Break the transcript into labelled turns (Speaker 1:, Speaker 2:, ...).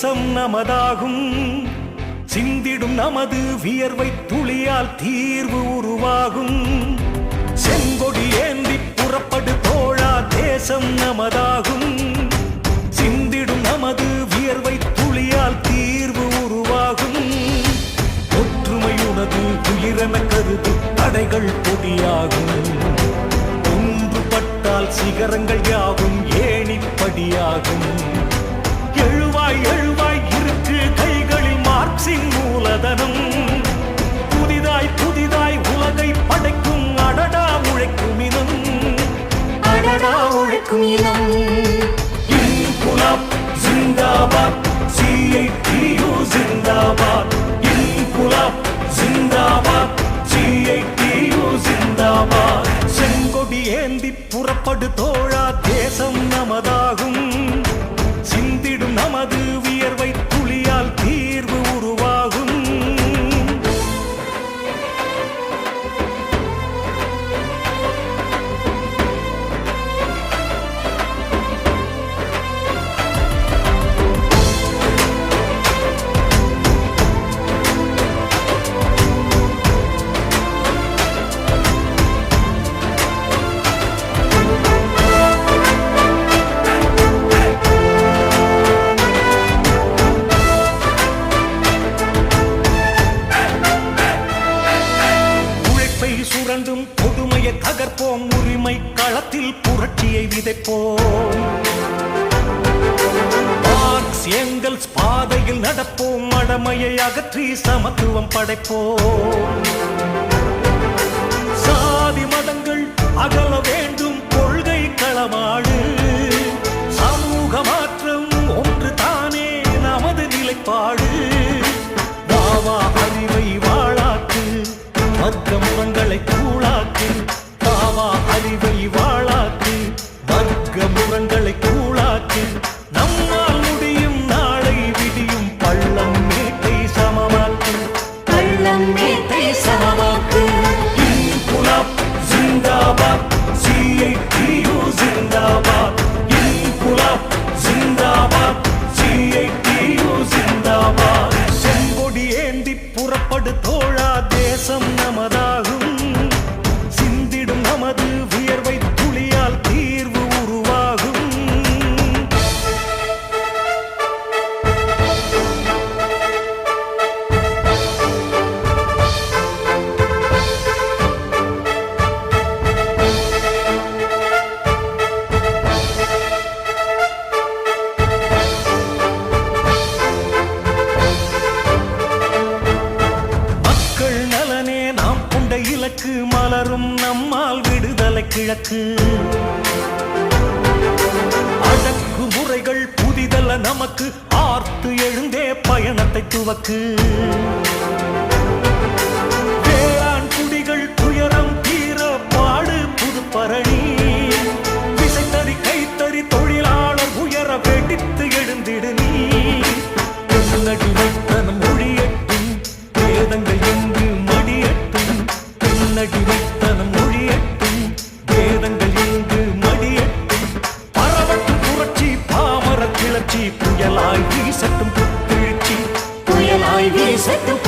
Speaker 1: தேசம் நமதாகும். சிந்திடும் நமது வியர்வை துளியால் தீர்வு உருவாகும். செங்கொடி ஏந்தி புறப்படு தோழா தேசம் நமதாகும். சிந்திடும் நமது வியர்வை துளியால் தீர்வு உருவாகும். ஒற்றுமையுனது உயிரென கருது தடைகள் பொடியாகும். ஒன்றுபட்டால் சிகரங்கள் யாவும் ஏணிப்படியாகும். எழு எழுவாய் எழுவாய் இருக்கு கைகளில் மார்க்சின் மூலதனம். புதிதாய் புதிதாய் உலகை படைக்கும் அடடா உழைக்கும் இனம்.
Speaker 2: அடடா உழைக்கும் இனம்.
Speaker 1: இன்குலாப் ஜிந்தாபாத் சிஐடியு ஜிந்தாபாத். இன்குலாப் ஜிந்தாபாத் சிஐடியு ஜிந்தாபாத். செங்கொடி ஏந்தி புறப்படு தோழா தேசம். தகர்ப்போம் உரிமை களத்தில் புரட்சியை விதைப்போம். மார்க்ஸ் பாதையில் நடப்போம். மடமையை அகற்றி சமத்துவம் படைப்போம். சாதி மதங்கள் அகல வேண்டும். கொள்கை களமாடு. சமூக மாற்றம் ஒன்று தானே. நமது நிலைப்பாடு. தோழா தேசம் நமதாகும். சிந்திடும் நமது உயர் கிழக்கு. அடக்கு முறைகள் புதிதல்ல நமக்கு. ஆர்த்து எழுந்தே பயணத்தை துவக்கு. வேளாண் குடிகள் துயரம் தீர பாடு புது பரணி. விசைத்தறி கைத்தறி தொழிலாளர் உயர வெடித்து எழுந்திடு நீ. பெண்ணடிமைத்தனம் ஒழியட்டும் வேதங்கள் எங்கு மடியட்டும். பெண்ணடிமைத்தனம் ஒழியட்டும் Isaac the